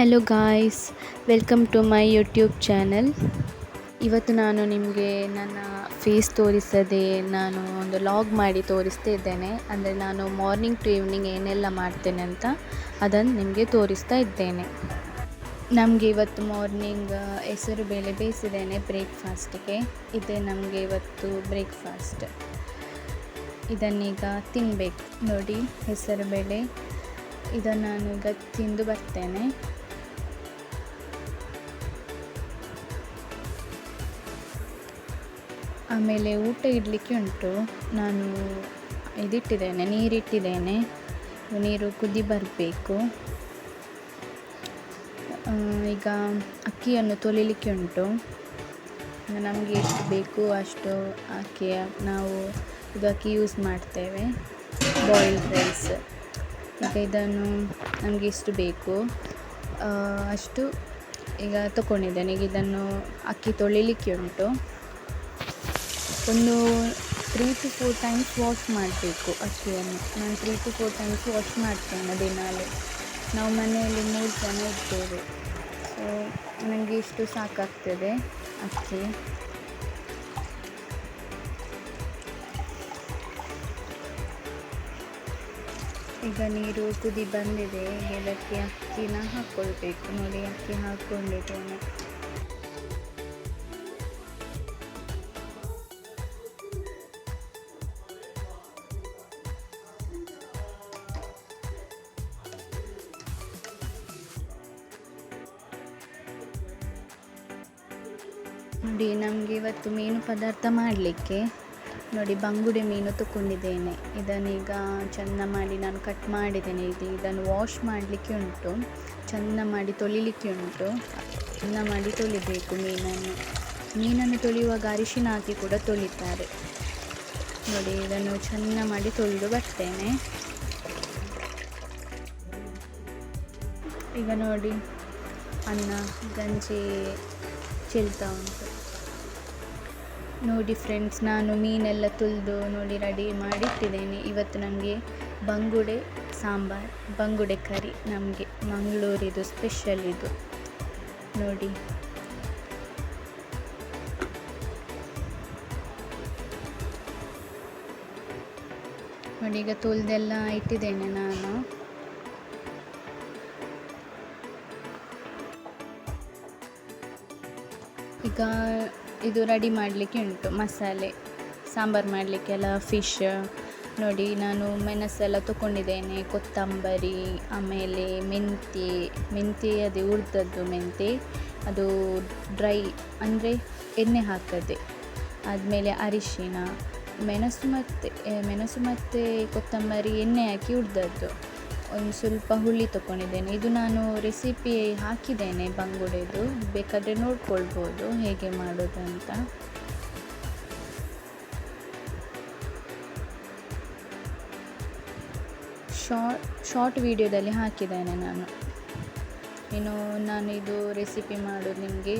Hello guys welcome to my YouTube channel ಇವತ್ತು ನಾನು ನಿಮಗೆ ನನ್ನ ಫೇಸ್ ತೋರಿಸದೆ ನಾನು ಒಂದು ಲಾಗ್ ಮಾಡಿ ತೋರಿಸ್ತಾ ಇದ್ದೇನೆ. ಅಂದರೆ ನಾನು ಮಾರ್ನಿಂಗ್ ಟು ಈವ್ನಿಂಗ್ ಏನೆಲ್ಲ ಮಾಡ್ತೇನೆ ಅಂತ ಅದನ್ನು ನಿಮಗೆ ತೋರಿಸ್ತಾ ಇದ್ದೇನೆ. ನಮಗೆ ಇವತ್ತು ಮಾರ್ನಿಂಗ್ ಹೆಸರು ಬೇಳೆ ಬೇಯಿಸಿದ್ದೇನೆ ಬ್ರೇಕ್ಫಾಸ್ಟಿಗೆ ಇದೇ ನಮಗೆ ಇವತ್ತು ಬ್ರೇಕ್ಫಾಸ್ಟ್ ಇದನ್ನೀಗ ತಿನ್ನಬೇಕು ನೋಡಿ, ಹೆಸರು ಬೇಳೆ. ಇದನ್ನು ನಾನು ಈಗ ತಿಂದು ಬರ್ತೇನೆ. ಆಮೇಲೆ ಊಟ ಇಡಲಿಕ್ಕೆ ಉಂಟು. ನಾನು ಇದಿಟ್ಟಿದ್ದೇನೆ, ನೀರಿಟ್ಟಿದ್ದೇನೆ. ನೀರು ಕುದಿ ಬರಬೇಕು. ಈಗ ಅಕ್ಕಿಯನ್ನು ತೊಳಿಲಿಕ್ಕೆ ಉಂಟು. ನಮಗೆ ಎಷ್ಟು ಬೇಕು ಅಷ್ಟು ಅಕ್ಕಿಯ ನಾವು ಇದು ಅಕ್ಕಿ ಯೂಸ್ ಮಾಡ್ತೇವೆ. ಬಾಯ್ಲ್ಡ್ ರೈಸ್ ಈಗ ಇದನ್ನು ನಮಗೆ ಎಷ್ಟು ಬೇಕು? ಅಷ್ಟು ಈಗ ತಗೊಂಡಿದ್ದೇನೆ ಈಗ ಇದನ್ನು ಅಕ್ಕಿ ತೊಳಿಲಿಕ್ಕೆ ಉಂಟು. ಒಂದು three to four times wash ಮಾಡಬೇಕು ಅಕ್ಕಿಯನ್ನು. ನಾನು three to four times wash ಮಾಡ್ತೇನೆ ದಿನಾಲು. ನಾವು ಮನೆಯಲ್ಲಿ ಮೂರು ಜನ ಇದ್ದೇವೆ. ಸೊ ನನಗೆ ಇಷ್ಟು ಸಾಕಾಗ್ತದೆ ಅಕ್ಕಿ. ಈಗ ನೀರು ಕುದಿ ಬಂದಿದೆ. ಇದಕ್ಕೆ ಅಕ್ಕಿನ ಹಾಕ್ಕೊಳ್ಬೇಕು ನೋಡಿ, ಅಕ್ಕಿ ಹಾಕ್ಕೊಂಡಿದ್ದೇನೆ. ನೋಡಿ, ನಮಗೆ ಇವತ್ತು ಮೀನು ಪದಾರ್ಥ ಮಾಡಲಿಕ್ಕೆ ನೋಡಿ, ಬಂಗುಡೆ ಮೀನು ತಗೊಂಡಿದ್ದೇನೆ ಇದನ್ನೀಗ ಚೆಂದ ಮಾಡಿ ನಾನು ಕಟ್ ಮಾಡಿದ್ದೇನೆ. ಇದು ಇದನ್ನು ವಾಶ್ ಮಾಡಲಿಕ್ಕೆ ಉಂಟು. ಚೆಂದ ಮಾಡಿ ತೊಳಿಲಿಕ್ಕೆ ಉಂಟು. ಚೆನ್ನ ಮಾಡಿ ತೊಳಿಬೇಕು ಮೀನನ್ನು. ಮೀನನ್ನು ತೊಳೆಯುವಾಗ ಅರಿಶಿನ ಹಾಕಿ ಕೂಡ ತೊಳಿತಾರೆ. ನೋಡಿ, ಇದನ್ನು ಚೆಂದ ಮಾಡಿ ತೊಳೆದು ಬರ್ತೇನೆ. ಈಗ ನೋಡಿ, ಅನ್ನ, ಗಂಜಿ, ಚೆಲ್ತಾ ಉಂಟು. ನೋಡಿ ಫ್ರೆಂಡ್ಸ್ ನಾನು ಮೀನೆಲ್ಲ ತುಳಿದು ನೋಡಿ ರೆಡಿ ಮಾಡಿಟ್ಟಿದ್ದೇನೆ. ಇವತ್ತು ನಮಗೆ ಬಂಗುಡೆ ಸಾಂಬಾರು, ಬಂಗುಡೆ ಕರಿ ನಮಗೆ ಮಂಗಳೂರಿದು ಸ್ಪೆಷಲ್ ಇದು. ನೋಡಿ. ನೋಡಿ, ಈಗ ತುಳಿದೆಲ್ಲ ಇಟ್ಟಿದ್ದೇನೆ ನಾನು. ಈಗ ಇದು ರೆಡಿ ಮಾಡಲಿಕ್ಕೆ ಉಂಟು, ಮಸಾಲೆ, ಸಾಂಬಾರು ಮಾಡಲಿಕ್ಕೆಲ್ಲ ಫಿಶ್ ನೋಡಿ, ನಾನು ಮೆಣಸೆಲ್ಲ ತೊಗೊಂಡಿದ್ದೇನೆ ಕೊತ್ತಂಬರಿ, ಆಮೇಲೆ ಮೆಂತ್ಯ ಮೆಂತ್ಯ ಅದೇ ಹುರಿದದ್ದು ಮೆಂತ್ಯ, ಅದು ಡ್ರೈ ಅಂದರೆ ಎಣ್ಣೆ ಹಾಕದೆ. ಆದಮೇಲೆ ಅರಿಶಿನ, ಮೆಣಸು ಮತ್ತು ಮೆಣಸು ಮತ್ತು ಕೊತ್ತಂಬರಿ ಎಣ್ಣೆ ಹಾಕಿ ಹುರಿದದ್ದು ಒಂದು ಸ್ವಲ್ಪ ಹುಳಿ ತೊಗೊಂಡಿದ್ದೇನೆ ಇದು ನಾನು ರೆಸಿಪಿ ಹಾಕಿದ್ದೇನೆ ಬಂಗುಡೆದು. ಬೇಕಾದರೆ ನೋಡ್ಕೊಳ್ಬೋದು ಹೇಗೆ ಮಾಡೋದು ಅಂತ. ಶಾರ್ಟ್ ಶಾರ್ಟ್ ವಿಡಿಯೋದಲ್ಲಿ ಹಾಕಿದ್ದೇನೆ ನಾನು. ಇನ್ನು ನಾನು ಇದು ರೆಸಿಪಿ ಮಾಡೋದು ನಿಮಗೆ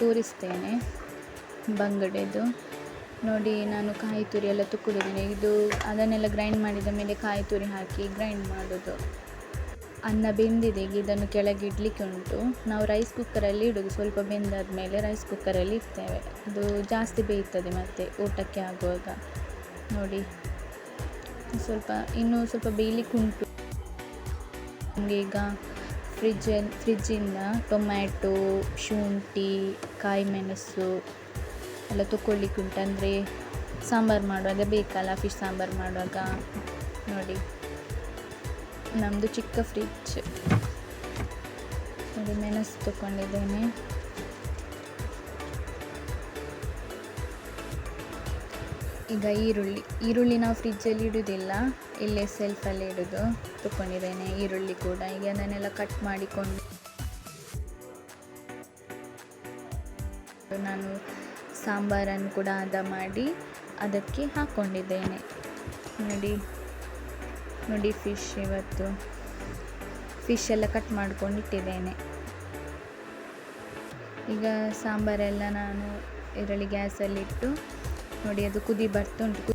ತೋರಿಸ್ತೇನೆ ಬಂಗುಡೆದು. ನೋಡಿ, ನಾನು ಕಾಯಿ ತುರಿ ಎಲ್ಲ ತುಕ್ಕೊಂಡಿದ್ದೀನಿ. ಇದು ಅದನ್ನೆಲ್ಲ ಗ್ರೈಂಡ್ ಮಾಡಿದ ಮೇಲೆ ಕಾಯಿ ತುರಿ ಹಾಕಿ ಗ್ರೈಂಡ್ ಮಾಡೋದು. ಅನ್ನ ಬೆಂದಿದೆ, ಈಗ ಇದನ್ನು ಕೆಳಗೆ ಇಡಲಿಕ್ಕೆ ಉಂಟು. ನಾವು ರೈಸ್ ಕುಕ್ಕರಲ್ಲಿ ಇಡೋದು, ಸ್ವಲ್ಪ ಬೆಂದಾದ ಮೇಲೆ ರೈಸ್ ಕುಕ್ಕರಲ್ಲಿ ಇಡ್ತೇವೆ. ಅದು ಜಾಸ್ತಿ ಬೇಯ್ತದೆ ಮತ್ತೆ ಊಟಕ್ಕೆ ಆಗುವಾಗ. ನೋಡಿ, ಸ್ವಲ್ಪ, ಇನ್ನೂ ಸ್ವಲ್ಪ ಬೇಯಲಿಕ್ಕೆ ಉಂಟು. ನಮಗೆ ಈಗ ಫ್ರಿಜ್ ಫ್ರಿಜ್ಜಿಂದ ಟೊಮ್ಯಾಟೊ ಶುಂಠಿ, ಕಾಯಿ ಮೆಣಸು ಎಲ್ಲ ತೊಗೊಳ್ಲಿಕ್ಕೆ ಉಂಟಂದರೆ ಸಾಂಬಾರು ಮಾಡುವಾಗ ಬೇಕಲ್ಲ ಫಿಶ್ ಸಾಂಬಾರು ಮಾಡುವಾಗ. ನೋಡಿ. ನಮ್ಮದು ಚಿಕ್ಕ ಫ್ರಿಜ್ ಅದು ಮೆಣಸು ತಗೊಂಡಿದ್ದೇನೆ ಈಗ ಈರುಳ್ಳಿ. ಈರುಳ್ಳಿ ನಾವು ಫ್ರಿಜ್ಜಲ್ಲಿ ಇಡೋದಿಲ್ಲ. ಇಲ್ಲೇ ಸೆಲ್ಫಲ್ಲಿ ಇಡೋದು ತೊಗೊಂಡಿದ್ದೇನೆ ಈರುಳ್ಳಿ ಕೂಡ. ಈಗ ಅದನ್ನೆಲ್ಲ ಕಟ್ ಮಾಡಿಕೊಂಡು ನಾನು ಸಾಂಬಾರನ್ನು ಕೂಡ ಹದ ಮಾಡಿ ಅದಕ್ಕೆ ಹಾಕ್ಕೊಂಡಿದ್ದೇನೆ ನೋಡಿ ನೋಡಿ ಫಿಶ್ ಇವತ್ತು. ಫಿಶ್ ಎಲ್ಲ ಕಟ್ ಮಾಡ್ಕೊಂಡಿಟ್ಟಿದ್ದೇನೆ ಈಗ ಸಾಂಬಾರೆಲ್ಲ ನಾನು ಇದರಲ್ಲಿ ಗ್ಯಾಸಲ್ಲಿಟ್ಟು ನೋಡಿ ಅದು ಕುದಿ ಬರ್ತುಂಟು.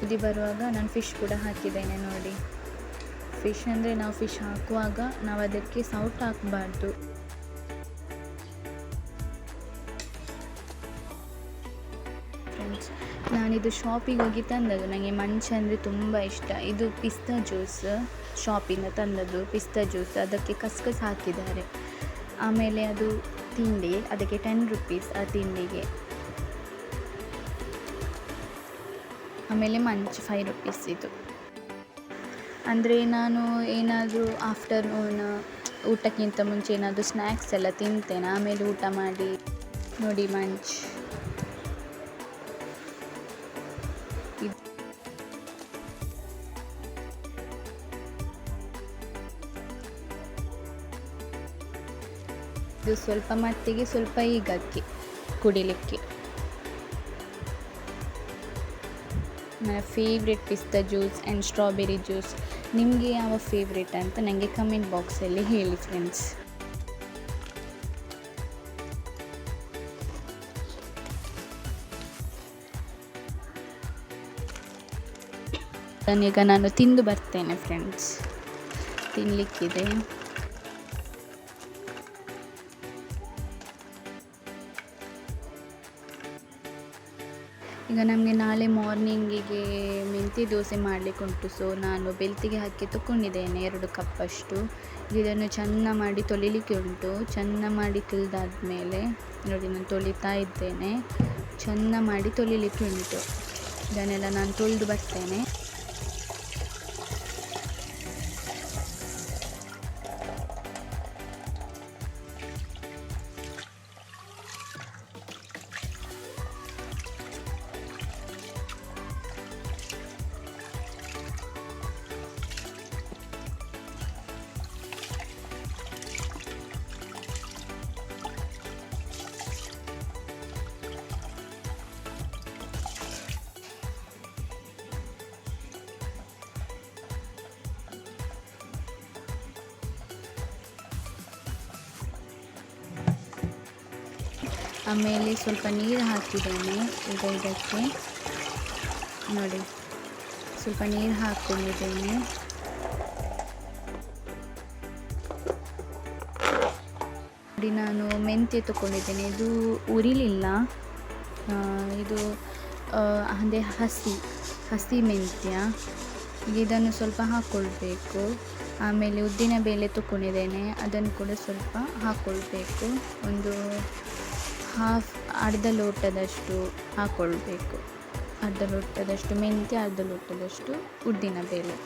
ಕುದಿ ಬರುವಾಗ ನಾನು ಫಿಶ್ ಕೂಡ ಹಾಕಿದ್ದೇನೆ ನೋಡಿ. ಫಿಶ್ ಅಂದರೆ ನಾವು ಫಿಶ್ ಹಾಕುವಾಗ ನಾವು ಅದಕ್ಕೆ ಸೌಟ್ ಹಾಕಬಾರ್ದು. ನಾನಿದು ಶಾಪಿಗೆ ಹೋಗಿ ತಂದದ್ದು. ನನಗೆ ಮಂಚ ಅಂದರೆ ತುಂಬ ಇಷ್ಟ. ಇದು ಪಿಸ್ತಾ ಜ್ಯೂಸ್ ಶಾಪಿಂದ ತಂದದ್ದು. ಪಿಸ್ತಾ ಜ್ಯೂಸ್. ಅದಕ್ಕೆ ಕಸ್ಕಸ್ ಹಾಕಿದ್ದಾರೆ. ಆಮೇಲೆ ಅದು ತಿಂಡಿ, ಅದಕ್ಕೆ ಟೆನ್ ರುಪೀಸ್ ಆ ತಿಂಡಿಗೆ. ಆಮೇಲೆ ಮಂಚ್ ಫೈವ್ ರುಪೀಸ್ ಇದು. ಅಂದರೆ ನಾನು ಏನಾದರೂ ಆಫ್ಟರ್ನೂನ್, ಊಟಕ್ಕಿಂತ ಮುಂಚೆ ಏನಾದರೂ ಸ್ನ್ಯಾಕ್ಸ್ ಎಲ್ಲ ತಿಂತೇನೆ. ಆಮೇಲೆ ಊಟ ಮಾಡಿ, ನೋಡಿ ಮಂಚ್. ಇದು ಸ್ವಲ್ಪ ಮಟ್ಟಿಗೆ ಸ್ವಲ್ಪ ಈಗಕ್ಕೆ, ಕುಡಿಲಿಕ್ಕೆ. ನನ್ನ favourite pista juice and strawberry juice ನಿಮಗೆ ಯಾವ ಫೇವ್ರೇಟ್ ಅಂತ ನನಗೆ ಕಮೆಂಟ್ ಬಾಕ್ಸಲ್ಲಿ ಹೇಳಿ ಫ್ರೆಂಡ್ಸ್ ಈಗ ನಾನು ತಿಂದು ಬರ್ತೇನೆ ಫ್ರೆಂಡ್ಸ್ ತಿನ್ನಲಿಕ್ಕಿದೆ ಈಗ ನಮಗೆ ನಾಳೆ ಮಾರ್ನಿಂಗಿಗೆ ಮೆಂತ್ಯ ದೋಸೆ ಮಾಡಲಿಕ್ಕೆ ಉಂಟು. ಸೊ ನಾನು ಬೆಳ್ತಿಗೆ ಹಾಕಿ ತಗೊಂಡಿದ್ದೇನೆ ಎರಡು ಕಪ್ಪಷ್ಟು ಇದನ್ನು ಚೆಂದ ಮಾಡಿ ತೊಳಿಲಿಕ್ಕೆ ಉಂಟು. ಚೆಂದ ಮಾಡಿ ತಿಳಿದಾದ್ಮೇಲೆ ನೋಡಿ, ನಾನು ತೊಳಿತಾ ಇದ್ದೇನೆ. ಚೆಂದ ಮಾಡಿ ತೊಳಿಲಿಕ್ಕೆ ಉಂಟು. ಇದನ್ನೆಲ್ಲ ನಾನು ತೊಳೆದು ಬರ್ತೇನೆ. ಆಮೇಲೆ ಸ್ವಲ್ಪ ನೀರು ಹಾಕಿದ್ದೇನೆ ಈಗ ಇದಕ್ಕೆ. ನೋಡಿ, ಸ್ವಲ್ಪ ನೀರು ಹಾಕ್ಕೊಂಡಿದ್ದೇನೆ. ನೋಡಿ, ನಾನು ಮೆಂತ್ಯ ತಗೊಂಡಿದ್ದೇನೆ ಇದು ಉರಿಲಿಲ್ಲ. ಇದು ಅಂದರೆ ಅದೇ ಹಸಿ ಹಸಿ ಮೆಂತ್ಯ. ಇದನ್ನು ಸ್ವಲ್ಪ ಹಾಕ್ಕೊಳ್ಬೇಕು. ಆಮೇಲೆ ಉದ್ದಿನ ಬೇಳೆ ತಗೊಂಡಿದ್ದೇನೆ ಅದನ್ನು ಕೂಡ ಸ್ವಲ್ಪ ಹಾಕ್ಕೊಳ್ಬೇಕು. ಒಂದು ಹಾಫ್ ಅರ್ಧ ಲೋಟದಷ್ಟು ಹಾಕ್ಕೊಳ್ಬೇಕು ಅರ್ಧ ಲೋಟದಷ್ಟು ಮೆಂತ್ಯ, ಅರ್ಧ ಲೋಟದಷ್ಟು ಉದ್ದಿನ ಬೇಳೆ.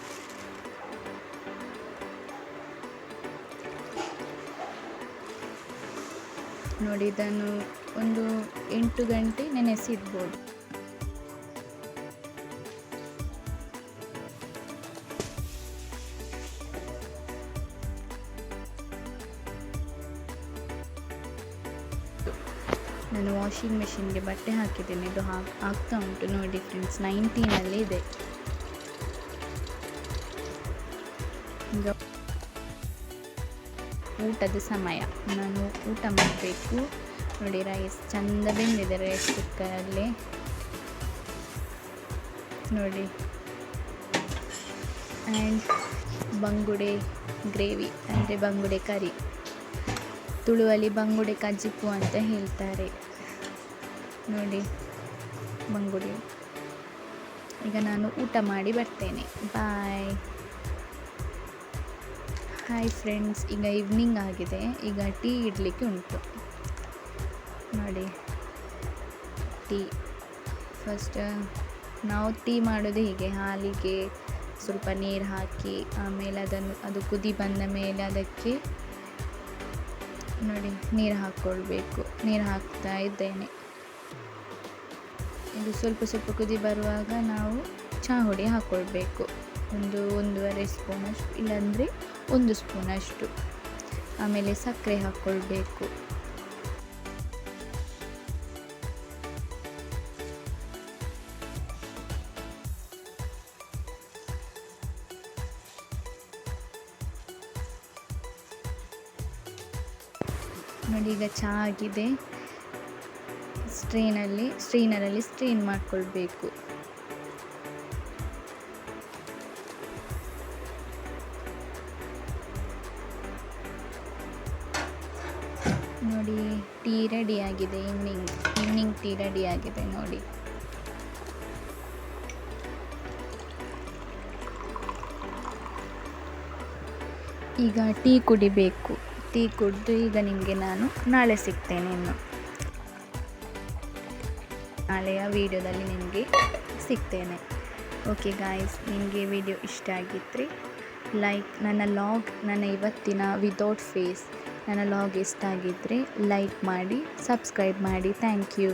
ನೋಡಿ ಇದನ್ನು ಒಂದು ಎಂಟು ಗಂಟೆ ನೆನೆಸಿಡ್ಬೋದು. ನಾನು ವಾಷಿಂಗ್ ಮೆಷಿನ್ಗೆ ಬಟ್ಟೆ ಹಾಕಿದ್ದೇನೆ. ಇದು ಆಗ್ತಾ ಉಂಟು ನೋಡಿ ಫ್ರೆಂಡ್ಸ್ ನೈನ್ಟೀನಲ್ಲಿ ಇದೆ. ಈಗ ಊಟದ ಸಮಯ. ನಾನು ಊಟ ಮಾಡಬೇಕು. ನೋಡಿ ರೈಸ್ ಚಂದ ಬೆಂದಿದೆ. ರೈಸ್ ಕುಕ್ಕರಲ್ಲಿ. ನೋಡಿ. ಆ್ಯಂಡ್ ಬಂಗುಡೆ ಗ್ರೇವಿ, ಅಂದರೆ ಬಂಗುಡೆ ಕರಿ. ತುಳುವಲ್ಲಿ ಬಂಗುಡೆ ಕಜ್ಜಿಪು ಅಂತ ಹೇಳ್ತಾರೆ. ನೋಡಿ ಬಂಗುಡಿ ಈಗ ನಾನು ಊಟ ಮಾಡಿ ಬರ್ತೇನೆ. ಬಾಯ್ ಹಾಯ್ ಫ್ರೆಂಡ್ಸ್ ಈಗ ಈವ್ನಿಂಗ್ ಆಗಿದೆ. ಈಗ ಟೀ ಇಡಲಿಕ್ಕೆ ಉಂಟು. ನೋಡಿ, ಟೀ. ಫಸ್ಟ್ ನಾವು ಟೀ ಮಾಡೋದು ಹೀಗೆ. ಹಾಲಿಗೆ ಸ್ವಲ್ಪ ನೀರು ಹಾಕಿ, ಆಮೇಲೆ ಅದನ್ನು, ಅದು ಕುದಿ ಬಂದ ಮೇಲೆ ಅದಕ್ಕೆ ನೋಡಿ, ನೀರು ಹಾಕ್ಕೊಳ್ಬೇಕು ನೀರು ಹಾಕ್ತಾ ಇದ್ದೇನೆ. ಇದು ಸ್ವಲ್ಪ ಸ್ವಲ್ಪ ಕುದಿ ಬರುವಾಗ ನಾವು ಚಹಾ ಹುಡಿ ಹಾಕ್ಕೊಳ್ಬೇಕು ಒಂದು ಒಂದೂವರೆ ಸ್ಪೂನಷ್ಟು, ಇಲ್ಲಾಂದರೆ ಒಂದು ಸ್ಪೂನಷ್ಟು. ಆಮೇಲೆ ಸಕ್ಕರೆ ಹಾಕ್ಕೊಳ್ಬೇಕು ನೋಡಿ, ಈಗ ಚಹಾ ಆಗಿದೆ. ಸ್ಟ್ರೀನಲ್ಲಿ, ಸ್ಟ್ರೀನರಲ್ಲಿ ಸ್ಟ್ರೀನ್ ಮಾಡಿಕೊಳ್ಬೇಕು. ನೋಡಿ, ಟೀ ರೆಡಿ ಆಗಿದೆ ಈವ್ನಿಂಗ್ ಈವ್ನಿಂಗ್ ಟೀ ರೆಡಿ ಆಗಿದೆ ನೋಡಿ. ಈಗ ಟೀ ಕುಡಿಬೇಕು. ಟೀ ಕುಡಿದು ಈಗ ನಿಮಗೆ ನಾನು ನಾಳೆ ಸಿಗ್ತೇನೆ ಇನ್ನು. ನಾಳೆಯ ವೀಡಿಯೋದಲ್ಲಿ ನಿಮಗೆ ಸಿಗ್ತೇನೆ. ಓಕೆ ಗಾಯ್ಸ್ ನಿಮಗೆ ವಿಡಿಯೋ ಇಷ್ಟ ಆಗಿದ್ದರೆ ಲೈಕ್ ನನ್ನ ಲಾಗ್ ನನ್ನ ಇವತ್ತಿನ ವಿದೌಟ್ ಫೇಸ್ ನನ್ನ ಲಾಗ್ ಇಷ್ಟ ಆಗಿದ್ದರೆ ಲೈಕ್ ಮಾಡಿ ಸಬ್ಸ್ಕ್ರೈಬ್ ಮಾಡಿ. Thank you